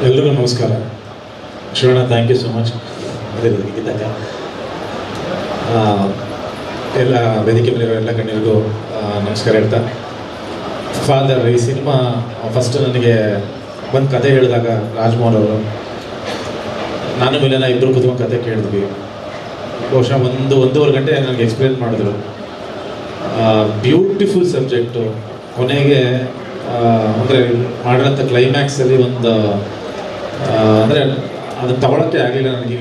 ಎಲ್ರಿಗೂ ನಮಸ್ಕಾರ. Shivanna thank you so much ಇದ್ದಾಗ ಎಲ್ಲ ವೇದಿಕೆ ಮೇಲಿರೋ ಎಲ್ಲ ಕಣ್ಣಿಗೂ ನಮಸ್ಕಾರ ಹೇಳ್ತಾ. ಫಾದರ್ ಈ ಸಿನಿಮಾ ಫಸ್ಟ್ ನನಗೆ ಒಂದು ಕತೆ ಹೇಳಿದಾಗ ರಾಜ್ಮೋಹನ್ ಅವರು, ನಾನು ಮಿಲನ ಇಬ್ಬರು ಕುತ್ಕೊಂಡು ಕತೆ ಕೇಳಿದ್ವಿ. ಬಹುಶಃ ಒಂದು, ಒಂದೂವರೆ ಗಂಟೆ ನನಗೆ ಎಕ್ಸ್ಪ್ಲೇನ್ ಮಾಡಿದ್ರು. ಬ್ಯೂಟಿಫುಲ್ ಸಬ್ಜೆಕ್ಟು ಕೊನೆಗೆ ಅಂದರೆ ಮಾಡಿರೋಂಥ ಕ್ಲೈಮ್ಯಾಕ್ಸಲ್ಲಿ ಒಂದು ಅಂದರೆ ಅದನ್ನು ತಗೊಳಕ್ಕೆ ಆಗಲಿಲ್ಲ ನನಗೆ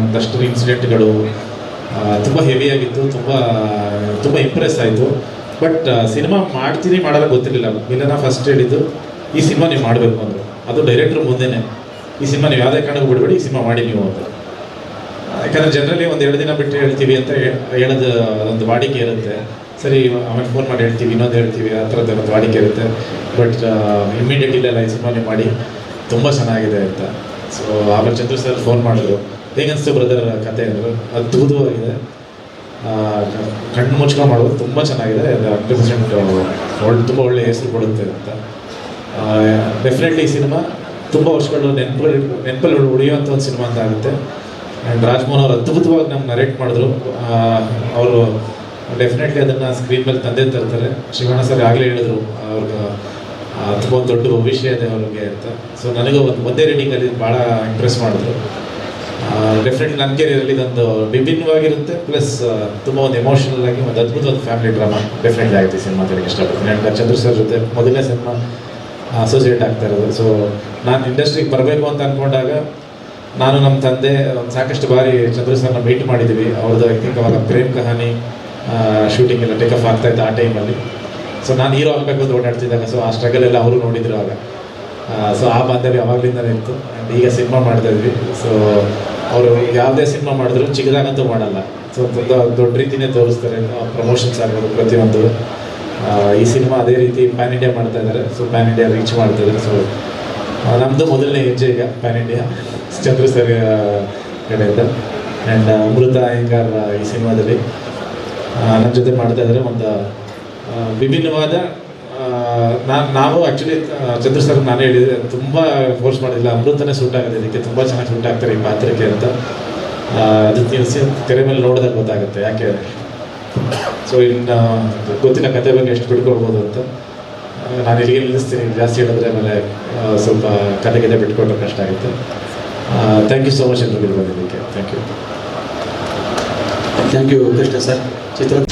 ಒಂದಷ್ಟು ಇನ್ಸಿಡೆಂಟ್ಗಳು ತುಂಬ ಹೆವಿಯಾಗಿತ್ತು ತುಂಬ ತುಂಬ ಇಂಪ್ರೆಸ್ ಆಯಿತು. ಬಟ್ ಸಿನಿಮಾ ಮಾಡ್ತೀನಿ, ಮಾಡಲ್ಲ ಗೊತ್ತಿರಲಿಲ್ಲ. ಮಿಲನ ಫಸ್ಟ್ ಹೇಳಿದ್ದು, ಈ ಸಿನಿಮಾ ನೀವು ಮಾಡಬೇಕು ಅಂದರು ಅದು ಡೈರೆಕ್ಟ್ರ್ ಮುಂದೆನೇ. ಈ ಸಿನಿಮಾ ನೀವು ಯಾವುದೇ ಕಾರಣಕ್ಕೂ ಬಿಡಬೇಡಿ, ಈ ಸಿನಿಮಾ ಮಾಡಿ ನೀವು ಅಂತ. ಯಾಕಂದರೆ ಜನರಲಿ ಒಂದು ಎರಡು ದಿನ ಬಿಟ್ಟು ಹೇಳ್ತೀವಿ ಅಂತ ಹೇಳೋದು ಒಂದು ವಾಡಿಕೆ ಇರುತ್ತೆ. ಸರಿ, ಆಮೇಲೆ ಫೋನ್ ಮಾಡಿ ಹೇಳ್ತೀವಿ, ಇನ್ನೊಂದು ಹೇಳ್ತೀವಿ, ಆ ಥರದ್ದು ಒಂದು ವಾಡಿಕೆ ಇರುತ್ತೆ. ಬಟ್ ಇಮ್ಮಿಡಿಯೇಟ್ ಇಲ್ಲ ಈ ಸಿನಿಮಾ ನೀವು ಮಾಡಿ. ತುಂಬ ಚೆನ್ನಾಗಿದೆ ಅಂತ. ಸೊ ಆಮೇಲೆ ಚಂದ್ರ ಸರ್ ಫೋನ್ ಮಾಡಿದ್ರು ಹೇಗನ್ಸ್ತು ಬ್ರದರ್ ಕತೆ ಅಂದರು. ಅದ್ಭುತವಾಗಿದೆ ಕಣ್ಣು ಮುಚ್ಕೊಂಡು ಮಾಡೋದು ತುಂಬ ಚೆನ್ನಾಗಿದೆ. ಹಂಡ್ರೆಡ್ ಪರ್ಸೆಂಟ್ ಒಳ್ಳೆ, ತುಂಬ ಒಳ್ಳೆ ಹೆಸರು ಕೊಡುತ್ತೆ ಅಂತ. ಡೆಫಿನೆಟ್ಲಿ ಈ ಸಿನಿಮಾ ತುಂಬ ವರ್ಷಗಳು ನೆನಪಲ್ಲಿ ನೆನಪಲ್ಲಿ ಉಳಿಯುವಂಥ ಒಂದು ಸಿನಿಮಾ ಅಂತ ಆಗುತ್ತೆ. ಆ್ಯಂಡ್ ರಾಜ್ಮೋಹನ್ ಅವರು ಅದ್ಭುತವಾಗಿ ನಮ್ಗೆ ನರೇಟ್ ಮಾಡಿದ್ರು. ಅವರು ಡೆಫಿನೆಟ್ಲಿ ಅದನ್ನು ಸ್ಕ್ರೀನ್ ಮೇಲೆ ತಂದೆ ತರ್ತಾರೆ. ಶಿವಣ್ಣ ಸರ್ ಆಗಲೇ ಹೇಳಿದ್ರು ಅವ್ರಿಗೆ ತುಂಬ ದೊಡ್ಡ ಭವಿಷ್ಯ ಇದೆ ಅವ್ರಿಗೆ ಅಂತ. ಸೊ ನನಗೂ ಒಂದು ಒಂದೇ ರೀಡಿಂಗಲ್ಲಿ ಭಾಳ ಇಂಪ್ರೆಸ್ ಮಾಡಿದ್ರು. ಡೆಫಿನೆಟ್ಲಿ ನನ್ನ ಕೆರಿಯರಲ್ಲಿ ಇದೊಂದು ವಿಭಿನ್ನವಾಗಿರುತ್ತೆ ಪ್ಲಸ್ ತುಂಬ ಒಂದು ಎಮೋಷನಲ್ ಆಗಿ ಒಂದು ಅದ್ಭುತ ಒಂದು ಫ್ಯಾಮಿಲಿ ಡ್ರಾಮಾ ಡೆಫಿನೆಟ್ಲಿ ಆಗುತ್ತೆ ಸಿನಿಮಾ ತೆರಿಗೆ ಇಷ್ಟಪಡ್ತೀನಿ. ಆ್ಯಂಡ್ ಚಂದ್ರ ಸರ್ ಜೊತೆ ಮೊದಲನೇ ಸಿನಿಮಾ ಅಸೋಸಿಯೇಟ್ ಆಗ್ತಾ ಇರೋದು. ಸೊ ನಾನು ಇಂಡಸ್ಟ್ರಿಗೆ ಬರಬೇಕು ಅಂತ ಅಂದ್ಕೊಂಡಾಗ ನಾನು ನಮ್ಮ ತಂದೆ ಒಂದು ಸಾಕಷ್ಟು ಬಾರಿ ಚಂದ್ರ ಸರ್ನ ಮೀಟ್ ಮಾಡಿದ್ದೀವಿ ಅವ್ರದ್ದು ಅವಾಗ ಪ್ರೇಮ್ ಕಹಾನಿ ಶೂಟಿಂಗ್ ಎಲ್ಲ ಆಗ್ತಾ ಇತ್ತು ಆ ಟೈಮಲ್ಲಿ ಸೊ ನಾನು ಹೀರೋ ಆಗಬೇಕು ಅಂತ ಓಡಾಡ್ತಿದ್ದಾಗ ಸೊ ಆ ಸ್ಟ್ರಗಲ್ ಎಲ್ಲ ಅವರು ನೋಡಿದ್ರು ಆಗ. ಸೊ ಆ ಬಾಂಧವ್ಯ ಯಾವಾಗಲಿಂದಲೇ ಇತ್ತು. ಆ್ಯಂಡ್ ಈಗ ಸಿನಿಮಾ ಮಾಡ್ತಾ ಇದ್ವಿ. ಸೊ ಅವರು ಯಾವುದೇ ಸಿನಿಮಾ ಮಾಡಿದ್ರು ಚಿಕ್ಕದಾಗಂತೂ ಮಾಡಲ್ಲ. ಸೊ ತುಂಬ ದೊಡ್ಡ ರೀತಿನೇ ತೋರಿಸ್ತಾರೆ. ಪ್ರಮೋಷನ್ಸ್ ಆಗ್ಬೋದು ಪ್ರತಿಯೊಂದು. ಈ ಸಿನಿಮಾ ಅದೇ ರೀತಿ ಪ್ಯಾನ್ ಇಂಡಿಯಾ ಮಾಡ್ತಾ ಇದ್ದಾರೆ. ಸೊ ಪ್ಯಾನ್ ಇಂಡಿಯಾ ರೀಚ್ ಮಾಡ್ತಾ ಇದ್ದಾರೆ. ಸೊ ನಮ್ಮದು ಮೊದಲನೇ ಹೆಜ್ಜೆ ಈಗ ಪ್ಯಾನ್ ಇಂಡಿಯಾ ಚಂದ್ರ ಸರ್ ಕಡೆಯಿಂದ. ಆ್ಯಂಡ್ ಅಮೃತ ಅಯ್ಯಂಗಾರ್ ಈ ಸಿನಿಮಾದಲ್ಲಿ. ನನ್ನ ಜೊತೆ ಮಾಡ್ತಾ ಇದ್ದಾರೆ. ಒಂದು ವಿಭಿನ್ನವಾದ ನಾನು ನಾವು ಆ್ಯಕ್ಚುಲಿ ಚಂದ್ರ ಸರ್ ನಾನೇ ಹೇಳಿದೆ ತುಂಬ ಫೋರ್ಸ್ ಮಾಡಿಲ್ಲ. ಅಮೃತನೇ ಸೂಟ್ ಆಗುತ್ತೆ. ಇದಕ್ಕೆ ತುಂಬ ಚೆನ್ನಾಗಿ ಸೂಟ್ ಆಗ್ತಾರೆ ಈ ಪಾತ್ರಕ್ಕೆ ಅಂತ. ಅದಕ್ಕೆ ತೆರೆ ಮೇಲೆ ನೋಡಿದಾಗ ಗೊತ್ತಾಗುತ್ತೆ ಯಾಕೆ. ಸೊ ಇನ್ನು ಗೊತ್ತಿನ ಕತೆ ಬಗ್ಗೆ ಎಷ್ಟು ಬಿಟ್ಕೊಳ್ಬೋದು ಅಂತ. ನಾನು ಇಲ್ಲಿಗೆ ನಿಲ್ಲಿಸ್ತೀನಿ. ಜಾಸ್ತಿ ಹೇಳಿದ್ರೆ ಆಮೇಲೆ ಸ್ವಲ್ಪ ಕತೆ ಕತೆ ಬಿಟ್ಕೊಂಡ್ರೆ ಕಷ್ಟ ಆಗುತ್ತೆ. ಥ್ಯಾಂಕ್ ಯು ಸೋ ಮಚ್ ಎಲ್ರಿಗೂ ಬಂದಿದ್ದಕ್ಕೆ. Thank you thank you Krishna sir Chitra